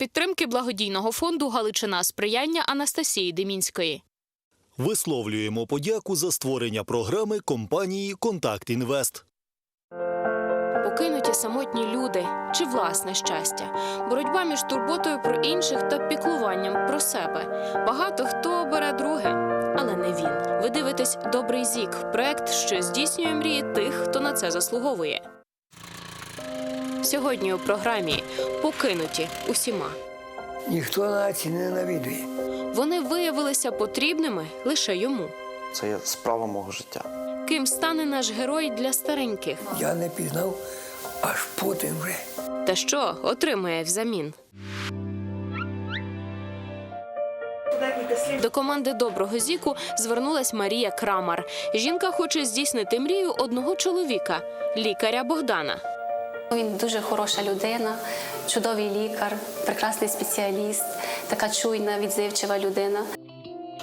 підтримки благодійного фонду Галичина сприяння Анастасії Демінської. Висловлюємо подяку за створення програми компанії Контакт Інвест. Покинуті самотні люди чи власне щастя, боротьба між турботою про інших та піклуванням про себе. Багато хто бере друге, але не він. Ви дивитесь Добрий зік, проект, що здійснює мрії тих, хто на це заслуговує. Сьогодні у програмі Покинуті усіма. Ніхто нації не ненавидує. Вони виявилися потрібними лише йому. Це є справа мого життя. Ким стане наш герой для стареньких? Я не пізнав, аж потім вже. Та що отримає взамін? До команди доброго зіку звернулась Марія Крамар. Жінка хоче здійснити мрію одного чоловіка лікаря Богдана. Він дуже хороша людина, чудовий лікар, прекрасний спеціаліст, така чуйна, відзивчива людина.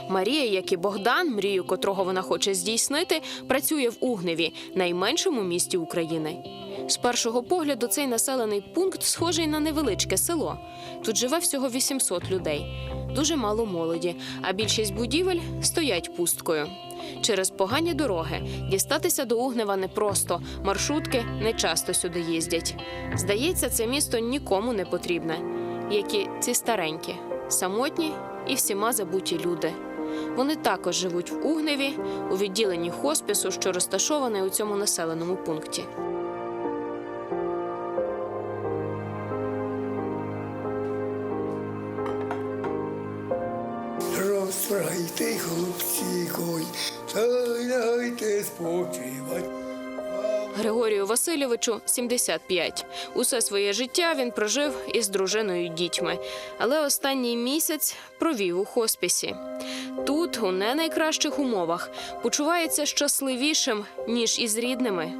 Марія, як і Богдан, мрію котрого вона хоче здійснити, працює в Угневі, найменшому місті України. З першого погляду цей населений пункт схожий на невеличке село. Тут живе всього 800 людей, дуже мало молоді, а більшість будівель стоять пусткою. Через погані дороги дістатися до Угнева непросто, маршрутки не часто сюди їздять. Здається, це місто нікому не потрібне, як і ці старенькі, самотні і всіма забуті люди. Вони також живуть в Угневі у відділенні хоспісу, що розташований у цьому населеному пункті. Розправайте, хлопці, кой, та й дайте спочивать. Григорію Васильовичу 75. Усе своє життя він прожив із дружиною і дітьми, але останній місяць провів у хоспісі. Тут, у не найкращих умовах, почувається щасливішим ніж із рідними.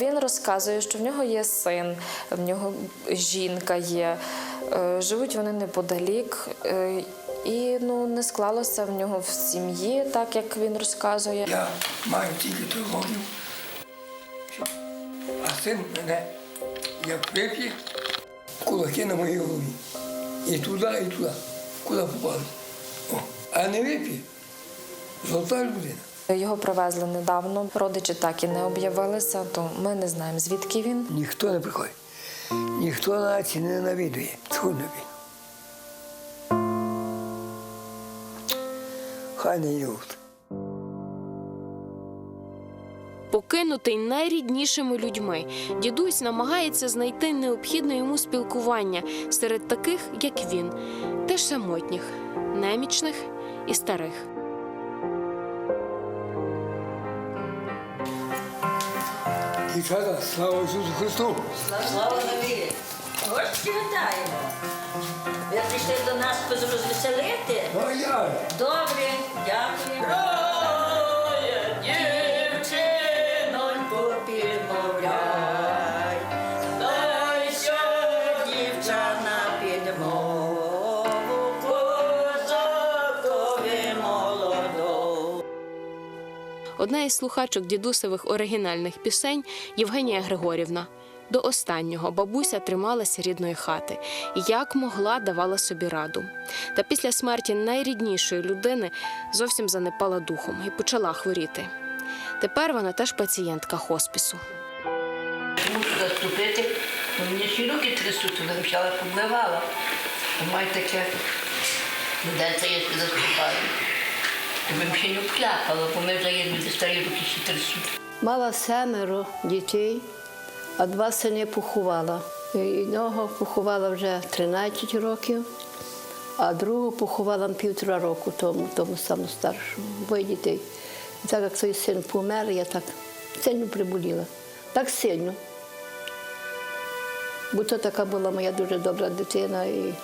Він розказує, що в нього є син, в нього жінка є. Е, Живуть вони неподалік. І ну, не склалося в нього в сім'ї, так як він розказує. Я маю тільки три А син мене, як вип'є, кулаки на моїй голові. І туди, і туди. Куди попали. О, а не вип'є. Золота людина. Його привезли недавно. Родичі так і не об'явилися, то ми не знаємо, звідки він. Ніхто не приходить. Ніхто нації не ненавидує. Тьфу на він. Хай не. Покинутий найріднішими людьми, дідусь намагається знайти необхідне йому спілкування серед таких, як він, теж самотніх, немічних і старих. Дівчата, слава Ісусу Христу! Слава навіки! Гості вітаємо. Ви прийшли до нас розвеселити? Ну а я? Добре, дякую. Троє дівчиноньку підмовляй. Дай що дівчана підмову козакові. Одна із слухачок дідусевих оригінальних пісень Євгенія Григорівна. До останнього бабуся трималася рідної хати і як могла давала собі раду. Та після смерті найріднішої людини зовсім занепала духом і почала хворіти. Тепер вона теж пацієнтка хоспісу. Мушу заступити, бо мені всі руки трясуть, вона почала побливала. Має таке, денце я заступаю. Тобі б ще не обкляпало, бо ми вже є люди старі руки ще трясуть. Мала семеро дітей, а два сини поховала. Одного поховала вже 13 років, а другого поховала півтора року тому, тому самому старшому, двоє дітей. І так як цей син помер, я так сильно приболіла. Так сильно. Бо то така була моя дуже добра дитина, і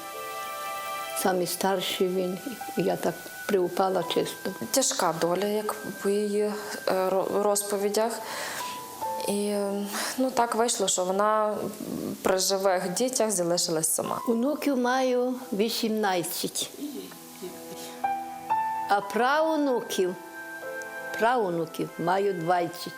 самий старший він, і я так приупала чисто. Тяжка доля, як по її е, розповідях. І ну, так вийшло, що вона при живих дітях залишилась сама. Онуків маю 18. А правонуків, правонуків маю 20.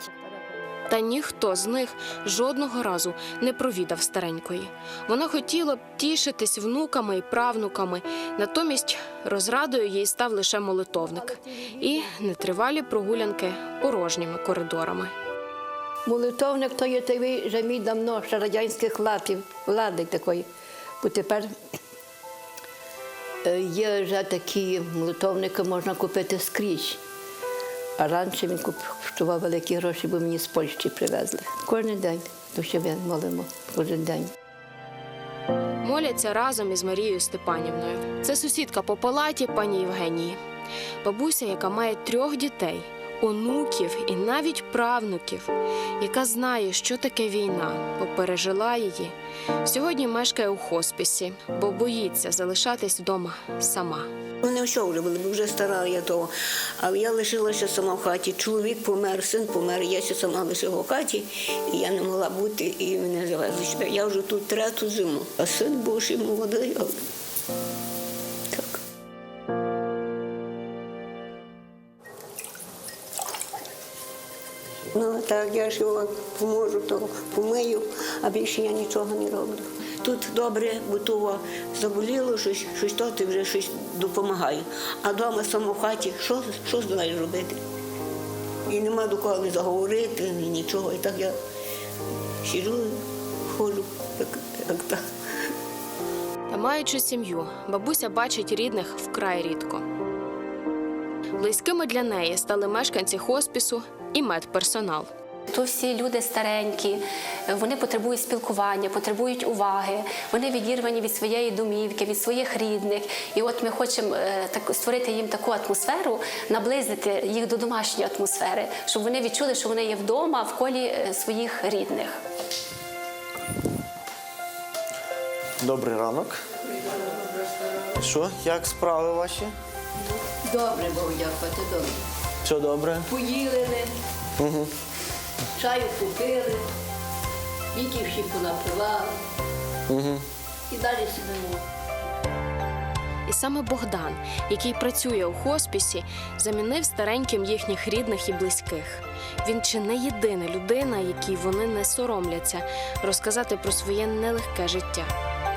Та ніхто з них жодного разу не провідав старенької. Вона хотіла б тішитись внуками і правнуками, натомість розрадою їй став лише молитовник і нетривалі прогулянки порожніми коридорами. Молитовник то є той вже мій давно, ще радянських латів, влади такої. Бо тепер е, є вже такі молитовники, можна купити скрізь. А раніше він коштував великі гроші, бо мені з Польщі привезли. Кожен день себе молимо, кожен день. Моляться разом із Марією Степанівною. Це сусідка по палаті пані Євгенії. Бабуся, яка має трьох дітей, онуків і навіть правнуків, яка знає, що таке війна, бо пережила її. Сьогодні мешкає у хоспісі, бо боїться залишатись вдома сама. Що вже були, вже стара я того. Але я лишилася сама в хаті. Чоловік помер, син помер, я ще сама лишила в хаті, і я не могла бути, і мене завезли. Я вже тут третю зиму. А син був ще молодий. Так, я ж його поможу, то помию, а більше я нічого не роблю. Тут добре, бо того заболіло, щось, щось то ти вже щось допомагаю. А вдома сама в хаті, що, що знаєш робити? І нема до кого заговорити, ні нічого. І так я сиджу, ходжу, як, як так. Та маючи сім'ю, бабуся бачить рідних вкрай рідко. Близькими для неї стали мешканці хоспісу і медперсонал. То всі люди старенькі, вони потребують спілкування, потребують уваги. Вони відірвані від своєї домівки, від своїх рідних. І от ми хочемо е, так створити їм таку атмосферу, наблизити їх до домашньої атмосфери, щоб вони відчули, що вони є вдома в колі е, своїх рідних. Добрий ранок. Що, як справи ваші? Добре, Богу дякувати, добре. Все добре? Поїли ми, чаю попили, діти всі понапивали. І далі сидимо. І саме Богдан, який працює у хоспісі, замінив стареньким їхніх рідних і близьких. Він чи не єдина людина, якій вони не соромляться розказати про своє нелегке життя.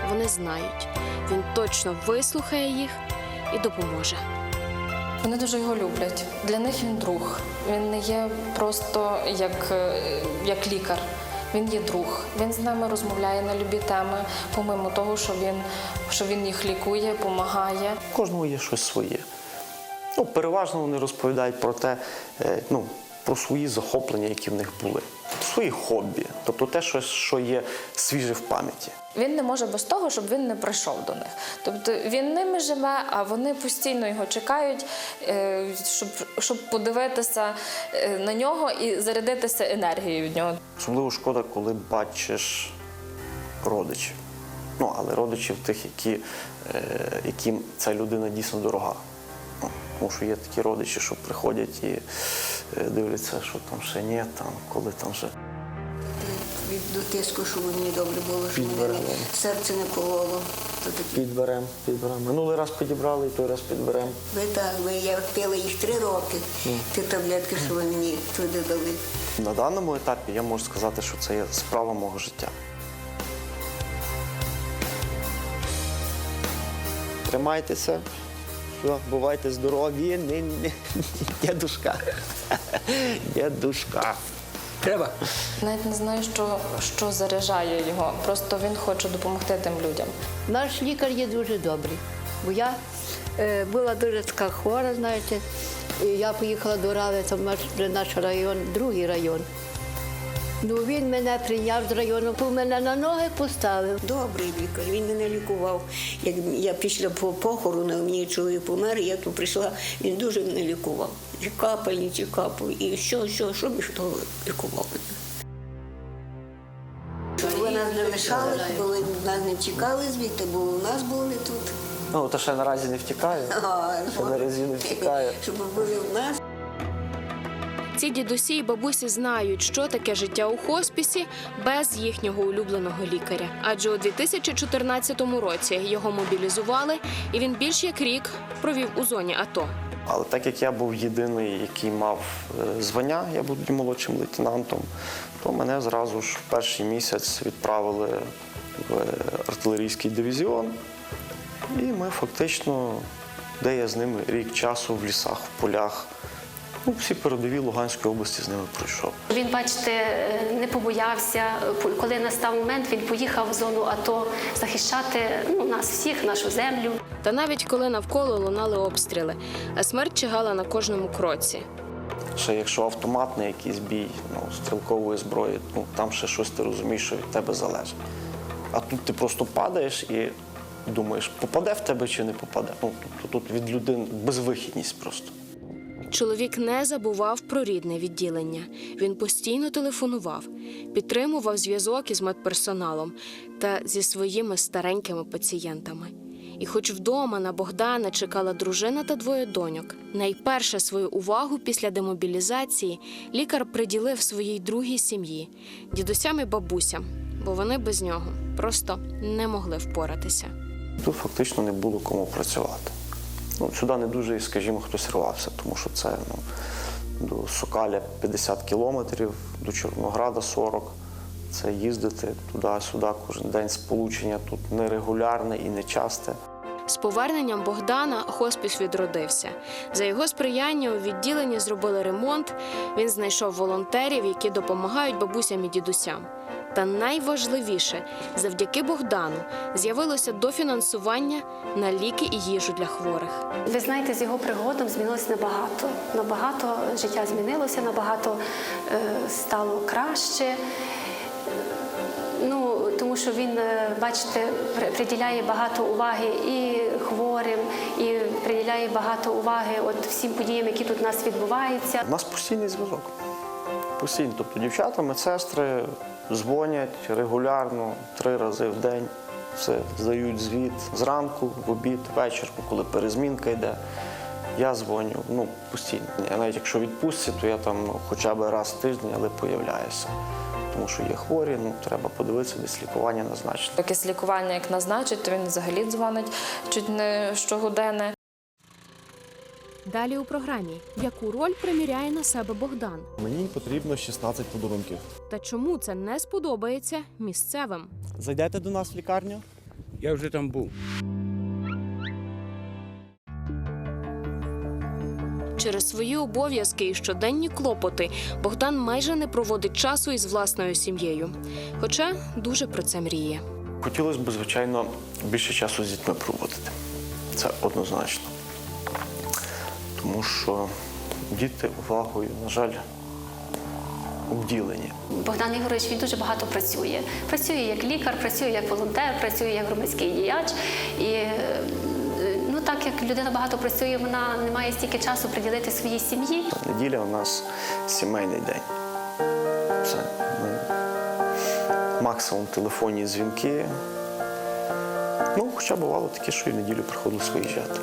Вони знають, він точно вислухає їх і допоможе. Вони дуже його люблять. Для них він друг. Він не є просто як, е, як лікар. Він є друг. Він з нами розмовляє на любі теми, помимо того, що він, що він їх лікує, допомагає. Кожному є щось своє. Ну, переважно вони розповідають про те, е, ну, про свої захоплення, які в них були, свої хобі, тобто те, що, що є свіже в пам'яті. Він не може без того, щоб він не прийшов до них. Тобто він ними живе, а вони постійно його чекають, е, щоб, щоб подивитися е, на нього і зарядитися енергією від нього. Особливо шкода, коли бачиш родичів. Ну, але родичів тих, які, е, яким ця людина дійсно дорога. Ну, Тому що є такі родичі, що приходять і дивляться, що там ще ні, там, коли там вже. Від до тиску, щоб мені добре було, щоб мене серце не кололо. Підберемо, підберемо. Минулий раз підібрали, і той раз підберемо. Ви так, ви я пила їх три роки, ті таблетки, що ви мені туди дали. На даному етапі я можу сказати, що це є справа мого життя. Тримайтеся, бувайте здорові, не, не, дедушка. Дедушка. Треба. Навіть не знаю, що, що заряджає його. Просто він хоче допомогти тим людям. Наш лікар є дуже добрий, бо я е, була дуже така хвора, знаєте, і я поїхала до Рави, це наш район, другий район. Ну він мене прийняв з району, пов мене на ноги поставив. Добрий лікар, він мене лікував. Як я після по- похорону, мені чоловік помер, я тут прийшла, він дуже мене лікував. І капельниці капав, і що, що, що б що лікував мене. Ви нас не лишали, бо ви нас не втікали звідти, бо у нас були тут. Ну, то ще наразі не втікає. А, Ще наразі не втікає. Щоб були в нас. Ці дідусі і бабусі знають, що таке життя у хоспісі без їхнього улюбленого лікаря. Адже у 2014 році його мобілізували, і він більш як рік провів у зоні АТО. Але так як я був єдиний, який мав е, звання, я був молодшим лейтенантом, то мене зразу ж в перший місяць відправили в е, артилерійський дивізіон. І ми фактично, де я з ними рік часу в лісах, в полях, ну, всі передові Луганської області з ними пройшов. Він, бачите, е, не побоявся. Коли настав момент, він поїхав в зону АТО захищати ну, нас всіх, нашу землю. Та навіть коли навколо лунали обстріли, а смерть чигала на кожному кроці. Ще якщо автоматний якийсь бій, ну, стрілкової зброї, ну там ще щось ти розумієш, що від тебе залежить. А тут ти просто падаєш і думаєш, попаде в тебе чи не попаде. Ну, тобто тут від людини безвихідність просто. Чоловік не забував про рідне відділення. Він постійно телефонував, підтримував зв'язок із медперсоналом та зі своїми старенькими пацієнтами. І хоч вдома на Богдана чекала дружина та двоє доньок, найперше свою увагу після демобілізації лікар приділив своїй другій сім'ї дідусям і бабусям, бо вони без нього просто не могли впоратися. Тут фактично не було кому працювати. Ну, сюди не дуже, скажімо, хтось рвався, тому що це ну, до Сокаля 50 кілометрів, до Чорнограда 40. Це їздити туди-сюди кожен день сполучення тут нерегулярне і нечасте. З поверненням Богдана хоспіс відродився. За його сприяння у відділенні зробили ремонт. Він знайшов волонтерів, які допомагають бабусям і дідусям. Та найважливіше, завдяки Богдану з'явилося дофінансування на ліки і їжу для хворих. Ви знаєте, з його пригодом змінилося набагато. Набагато життя змінилося, набагато е, стало краще. Ну, тому що він, е, бачите, приділяє багато уваги і хворим, і приділяє багато уваги от всім подіям, які тут у нас відбуваються. У нас постійний зв'язок. Постійно. Тобто дівчата, медсестри дзвонять регулярно, три рази в день. Все, здають звіт зранку, в обід, вечір, коли перезмінка йде. Я дзвоню, ну, постійно. Навіть якщо відпустці, то я там ну, хоча б раз в тиждень, але появляюся. Тому що є хворі, ну треба подивитися, десь лікування назначити. Якесь лікування як назначить, то він взагалі дзвонить чуть не щогоденне. Далі у програмі яку роль приміряє на себе Богдан? Мені потрібно 16 подарунків. Та чому це не сподобається місцевим? Зайдете до нас в лікарню? Я вже там був. Через свої обов'язки і щоденні клопоти Богдан майже не проводить часу із власною сім'єю, хоча дуже про це мріє. Хотілося б, звичайно, більше часу з дітьми проводити. Це однозначно. Тому що діти увагою, на жаль, обділені. Богдан Ігорович він дуже багато працює. Працює як лікар, працює як волонтер, працює як громадський діяч. І е, ну так як людина багато працює, вона не має стільки часу приділити своїй сім'ї. Неділя у нас сімейний день. Все. Ми максимум телефонні дзвінки. Ну, хоча бувало таке, що і неділю приходили виїжджати.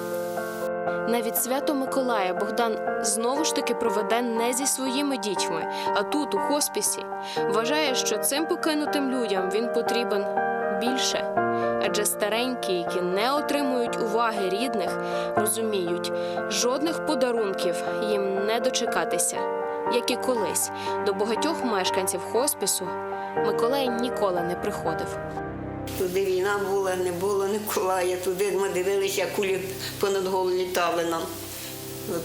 Навіть свято Миколая Богдан знову ж таки проведе не зі своїми дітьми, а тут, у хоспісі. Вважає, що цим покинутим людям він потрібен більше. Адже старенькі, які не отримують уваги рідних, розуміють, жодних подарунків їм не дочекатися. Як і колись до багатьох мешканців хоспісу Миколай ніколи не приходив. Туди війна була, не було Николая. Туди ми дивилися, як кулі понад голову літали нам.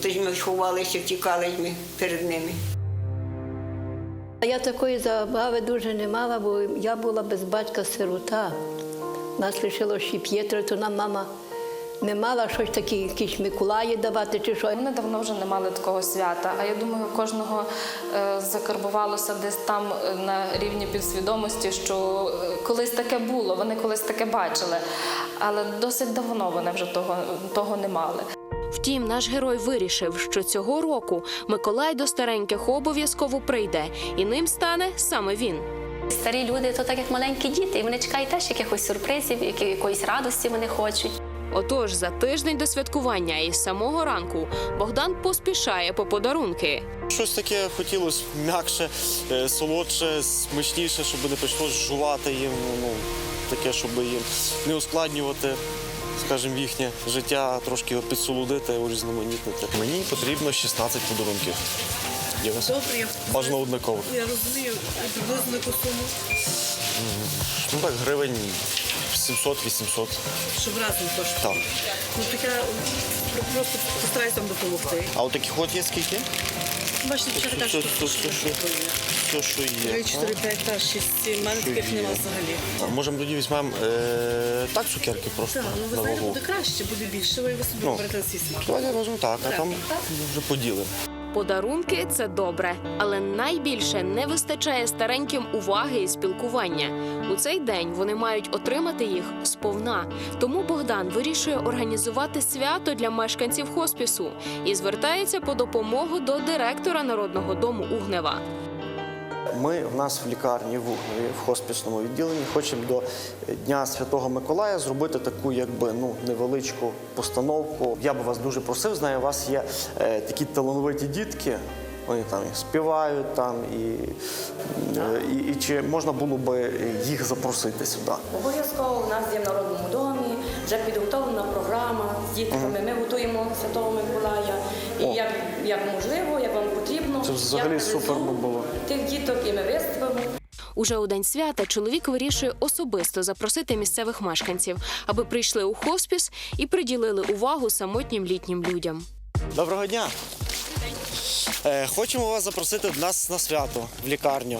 Тож ми ховалися, втікали ми перед ними. Я такої забави дуже не мала, бо я була без батька сирота. Нас лишило ще п'єтро, то нам мама не мала щось таке, якісь Миколаї давати чи що. Вони давно вже не мали такого свята. А я думаю, кожного е, закарбувалося десь там е, на рівні підсвідомості, що е, колись таке було, вони колись таке бачили. Але досить давно вони вже того, того не мали. Втім, наш герой вирішив, що цього року Миколай до стареньких обов'язково прийде, і ним стане саме він. Старі люди то так як маленькі діти, і вони чекають теж якихось сюрпризів, які- якоїсь радості вони хочуть. Отож, за тиждень до святкування і з самого ранку Богдан поспішає по подарунки. Щось таке хотілося м'якше, е, солодше, смачніше, щоб не прийшлося жувати їм. Ну, таке, щоб їм не ускладнювати, скажімо, їхнє життя, трошки його підсолодити, урізноманітнити. Мені потрібно 16 подарунків. Є вас? Добре, Бажано однаково. я розумію, приблизно суму, Ну так, гривень 700-800. щоб разом коштує. Так. Ну таке просто постараюся вам допомогти. А от таких от є скільки? Бачите, що така Все, штука. все, все, все. Все, що є. 3, 4, 5, та 6, 7. У мене таких нема взагалі. А можемо тоді візьмемо е, так цукерки просто Так, ну ви на знаєте, вагу. буде краще, буде більше, ви собі Ну. берете всі свій. Давайте візьмемо так, а там вже поділимо. Подарунки це добре, але найбільше не вистачає стареньким уваги і спілкування. У цей день вони мають отримати їх сповна. Тому Богдан вирішує організувати свято для мешканців хоспісу і звертається по допомогу до директора народного дому Угнева. Ми в нас в лікарні в Угнові, в хоспісному відділенні, хочемо до Дня Святого Миколая зробити таку, якби ну невеличку постановку. Я би вас дуже просив. Знаю, у вас є е, такі талановиті дітки. Вони там і співають там і, е, і, і чи можна було би їх запросити сюди? Обов'язково у нас є в народному домі, вже підготовлена програма з дітками. Ми готуємо Святого Миколая. І О. як, як можливо, як вам потрібно, Це взагалі я супер би було. Тих діток і ми виставимо. Уже у день свята чоловік вирішує особисто запросити місцевих мешканців, аби прийшли у хоспіс і приділили увагу самотнім літнім людям. Доброго дня. Е, хочемо вас запросити до нас на свято в лікарню.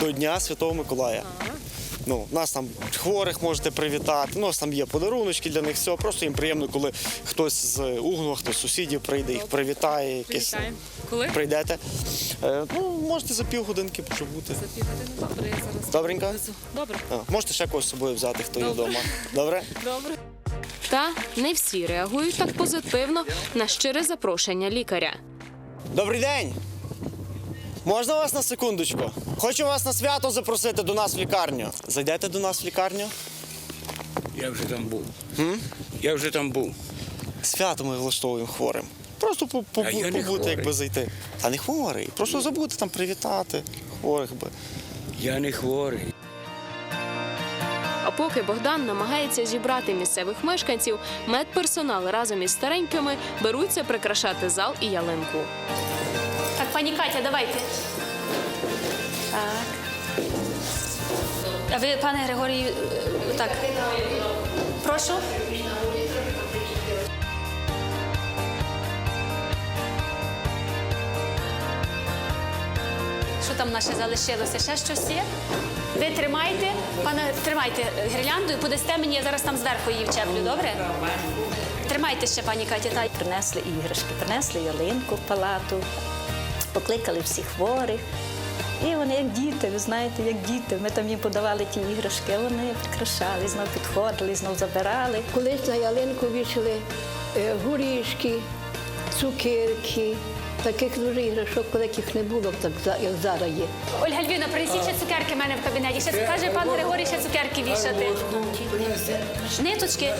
До Дня Святого Миколая. Ну, нас там хворих можете привітати. Ну, у нас там є подаруночки для них. Все. Просто їм приємно, коли хтось з Угнова, хтось з сусідів прийде, їх привітає. Якесь. Коли? Прийдете. Е, ну, можете за півгодинки побути. За Півгодини добре, я зараз. Добренько? Добре. А, можете ще когось з собою взяти, хто є вдома. Добре? Добре. Та не всі реагують так позитивно на щире запрошення лікаря. Добрий день! Можна вас на секундочку? Хочу вас на свято запросити до нас в лікарню. Зайдете до нас в лікарню? Я вже там був. Я вже там був. Свято ми влаштовуємо хворим. Просто по- по- А я не побути, хворий. якби зайти. Та не хворий. Просто забути там привітати хворих би. Я не хворий. А поки Богдан намагається зібрати місцевих мешканців, медперсонал разом із старенькими беруться прикрашати зал і ялинку. Пані Катя, давайте. Так. А ви, пане Григорій, так. Прошу. Що там наше залишилося? Ще щось є? Ви тримайте, пане, тримайте гірлянду і подасте мені, я зараз там зверху її вчеплю, добре? Тримайте ще, пані Катя. Принесли іграшки, принесли ялинку в палату, покликали всіх хворих. І вони як діти, ви знаєте, як діти. Ми там їм подавали ті іграшки, а вони прикрашали, знов підходили, знов забирали. Колись на ялинку вішали е, горішки, цукерки. Таких дуже іграшок великих не було, так як зараз є. Ольга Львівна, принесіть ще цукерки в мене в кабінеті. Ще каже пан Григорій, ще цукерки вішати. Ниточки.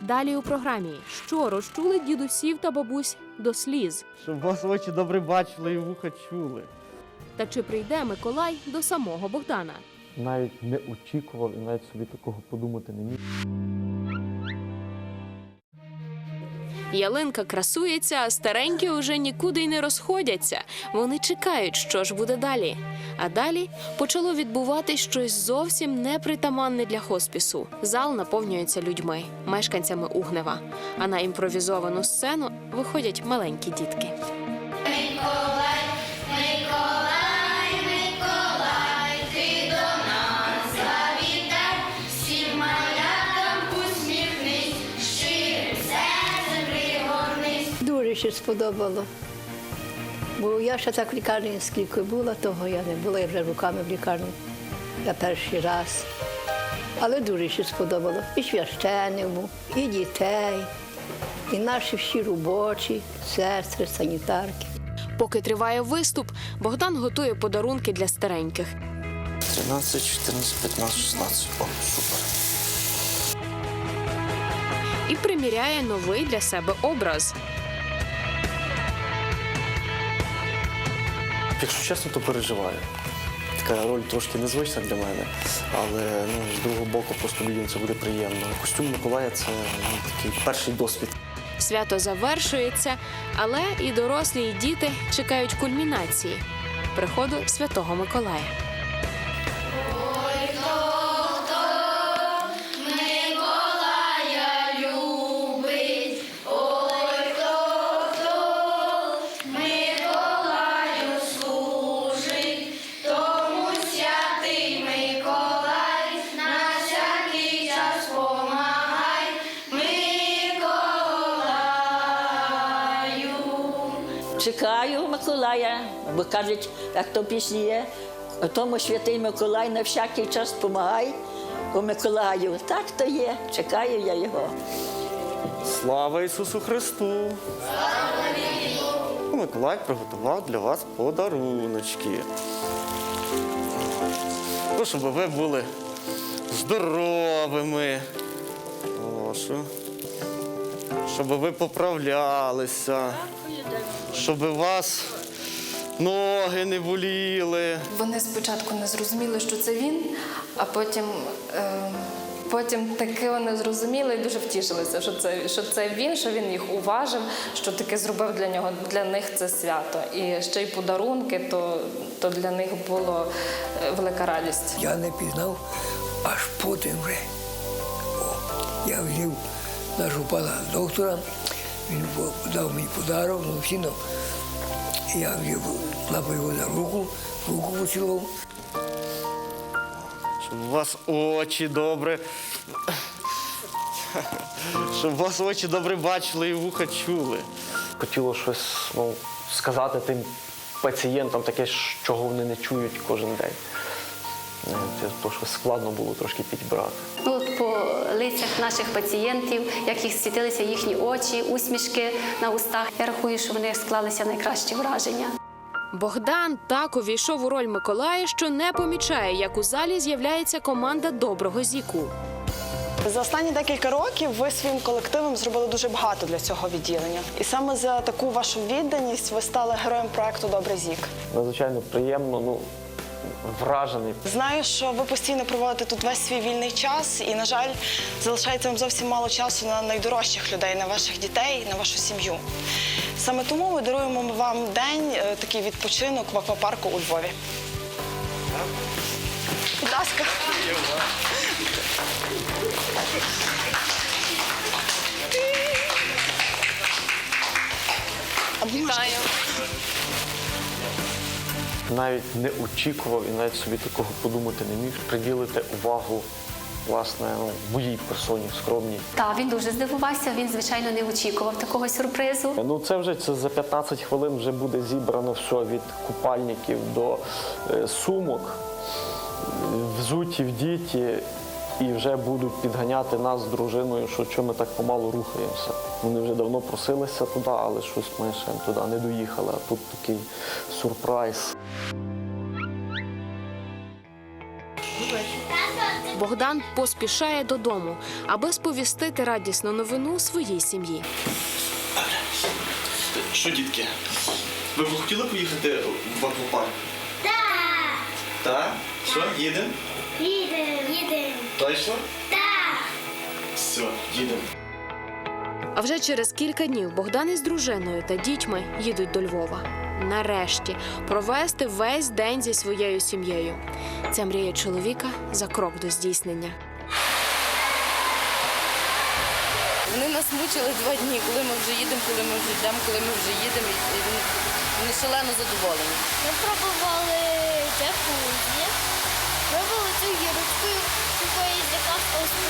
Далі у програмі що розчули дідусів та бабусь до сліз. Щоб вас очі добре бачили і вуха чули. Та чи прийде Миколай до самого Богдана? Навіть не очікував і навіть собі такого подумати не міг. Ялинка красується, а старенькі уже нікуди й не розходяться. Вони чекають, що ж буде далі. А далі почало відбуватись щось зовсім непритаманне для хоспісу. Зал наповнюється людьми, мешканцями Угнева. А на імпровізовану сцену виходять маленькі дітки. Дуже ще сподобало. Бо я ще так в лікарні скільки була, того я не була, я вже руками в лікарні. Я перший раз. Але дуже ще сподобало. І священник був, і дітей, і наші всі робочі, сестри, санітарки. Поки триває виступ, Богдан готує подарунки для стареньких. 13, 14, 15, 16. О, супер. і приміряє новий для себе образ. Якщо чесно, то переживаю. Така роль трошки незвична для мене, але ну, з другого боку просто людям це буде приємно. Костюм Миколая це ну, такий перший досвід. Свято завершується, але і дорослі, і діти чекають кульмінації приходу Святого Миколая. Чекаю Миколая, бо кажуть, як то пісні є, тому святий Миколай на всякий час помагай у Миколаю. Так то є, чекаю я його. Слава Ісусу Христу! Слава Миколай приготував для вас подаруночки. Ну, щоб ви були здоровими. Прошу. Щоб ви поправлялися. Щоб у вас ноги не боліли. Вони спочатку не зрозуміли, що це він, а потім, е, потім таки вони зрозуміли і дуже втішилися, що це, що це він, що він їх уважив, що таки зробив для нього для них це свято. І ще й подарунки, то, то для них було е, велика радість. Я не пізнав, аж потім вже. О, я взяв нашого пана доктора, він дав мені подарок, ну всі ну, я лапу його за руку, руку поцілував. Щоб у вас очі добре. Щоб у вас очі добре бачили і вуха чули. Хотіло щось ну, сказати тим пацієнтам, таке, чого вони не чують кожен день. Е, то, що складно було трошки підібрати. Ну, от по лицях наших пацієнтів, як їх світилися їхні очі, усмішки на устах. Я рахую, що вони склалися найкращі враження. Богдан так увійшов у роль Миколая, що не помічає, як у залі з'являється команда доброго зіку. За останні декілька років ви своїм колективом зробили дуже багато для цього відділення. І саме за таку вашу відданість ви стали героєм проекту Добрий зік. Надзвичайно приємно, ну, вражений. Знаю, що ви постійно проводите тут весь свій вільний час, і, на жаль, залишається вам зовсім мало часу на найдорожчих людей, на ваших дітей, на вашу сім'ю. Саме тому ми даруємо вам день, е, такий відпочинок в аквапарку у Львові. Будь ласка. Вітаю. Навіть не очікував і навіть собі такого подумати не міг приділити увагу власне ну, моїй персоні скромній. Та він дуже здивувався. Він звичайно не очікував такого сюрпризу. Ну це вже це за 15 хвилин вже буде зібрано все від купальників до е, сумок, взуті в діті, і вже будуть підганяти нас з дружиною, що чому ми так помалу рухаємося. Вони вже давно просилися туди, але щось ми ще туди не доїхали. А тут такий сюрприз. Богдан поспішає додому, аби сповістити радісну новину своїй сім'ї. Що, дітки? Ви б хотіли поїхати в аквапарк? Так. Так? Що, їдемо? Їдемо, їдемо. Точно? Так. Все, їдемо. А вже через кілька днів Богдан із дружиною та дітьми їдуть до Львова. Нарешті провести весь день зі своєю сім'єю. Ця мрія чоловіка за крок до здійснення. Вони нас мучили два дні, коли ми вже їдемо, коли ми вже йдемо, коли ми вже їдемо. І вони- шалено задоволені. Ми пробували джакузі,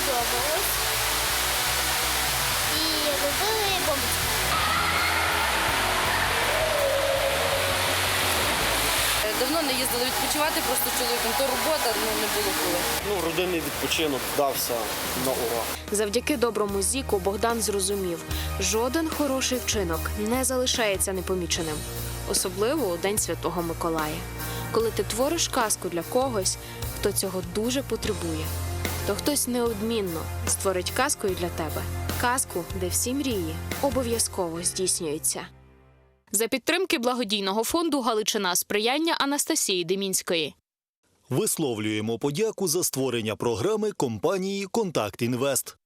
сподобалась. І робили бомбочку. Давно не їздили відпочивати, просто чоловіком. То робота, ну не було коли. Ну, родинний відпочинок вдався на ура. Завдяки доброму зіку Богдан зрозумів, жоден хороший вчинок не залишається непоміченим, особливо у День Святого Миколая. Коли ти твориш казку для когось, хто цього дуже потребує, то хтось неодмінно створить казку і для тебе. казку, де всі мрії обов'язково здійснюються. За підтримки благодійного фонду Галичина сприяння Анастасії Демінської. Висловлюємо подяку за створення програми компанії Контакт Інвест.